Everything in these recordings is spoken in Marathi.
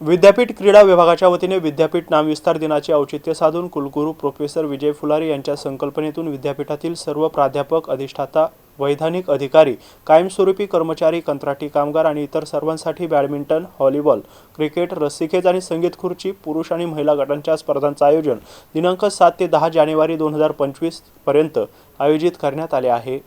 विद्यापीठ क्रीडा विभागाच्या वतीने विद्यापीठ नामविस्तार दिनाचे औचित्य साधून कुलगुरू प्रोफेसर विजय फुलारी यांच्या संकल्पनेतून विद्यापीठातील सर्व प्राध्यापक अधिष्ठाता वैधानिक अधिकारी कायमस्वरूपी कर्मचारी कंत्राटी कामगार आणि इतर सर्वांसाठी बॅडमिंटन व्हॉलीबॉल क्रिकेट रस्सीखेच आणि संगीत खुर्ची पुरुष आणि महिला गटांच्या स्पर्धांचं आयोजन दिनांक सात ते दहा जानेवारी दोन हजार पंचवीसपर्यंत आयोजित करण्यात आले आहे.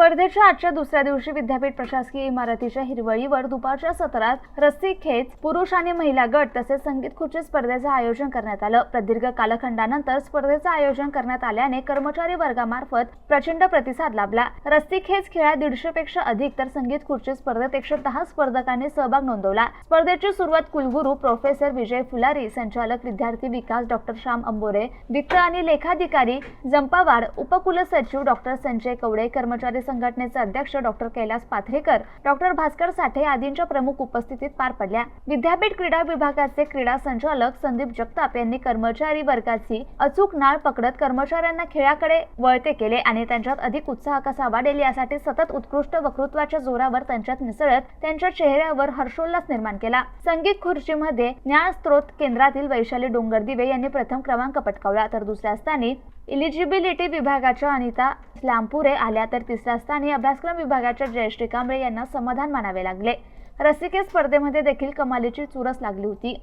स्पर्धेच्या आजच्या दुसऱ्या दिवशी विद्यापीठ प्रशासकीय इमारतीच्या हिरवळीवर दुपारच्या सत्रात रस्सी खेच पुरुष आणि महिला गट तसेच संगीत खुर्ची स्पर्धेचं आयोजन करण्यात आलं. प्रदीर्घ कालखंडानंतर स्पर्धेचं आयोजन करण्यात आल्याने कर्मचारी वर्गामार्फत प्रचंड प्रतिसाद लाभला. रस्सी खेच खेळात दीडशे पेक्षा अधिक तर संगीत खुर्ची स्पर्धेत एकशे दहा स्पर्धकांनी सहभाग नोंदवला. स्पर्धेची सुरुवात कुलगुरू प्रोफेसर विजय फुलारी संचालक विद्यार्थी विकास डॉक्टर श्याम अंबोरे वित्त आणि लेखाधिकारी जंपावाड उपकुलसचिव डॉक्टर संजय कवडे कर्मचारी संघटनेचे अध्यक्ष डॉक्टर कैलास पाथरेकर डॉक्टर भास्कर साठे आदींच्या प्रमुख उपस्थितीत पार पडल्या. विद्यापीठ क्रीडा विभागाचे क्रीडा संचालक संदीप जगताप यांनी कर्मचारी वर्गाची अचूक नाळ पकडत कर्मचाऱ्यांना खेळाकडे वळते केले आणि त्यांच्यात अधिक उत्साह कसा वाढेल यासाठी सतत उत्कृष्ट वक्तृत्वाच्या जोरावर त्यांच्यात मिसळत त्यांच्या चेहऱ्यावर हर्षोल्लास निर्माण केला. संगीत खुर्चीमध्ये ज्ञान स्त्रोत केंद्रातील वैशाली डोंगरदिवे यांनी प्रथम क्रमांक पटकावला. तर दुसऱ्या स्थानी इलिजिबिलिटी विभागाच्या अनिता लांपुरे आल्या तर तिसऱ्या स्थानी अभ्यासक्रम विभागाच्या जयश्री कांबळे यांना समाधान मानावे लागले. रसिके स्पर्धेमध्ये देखील कमालीची चुरस लागली होती.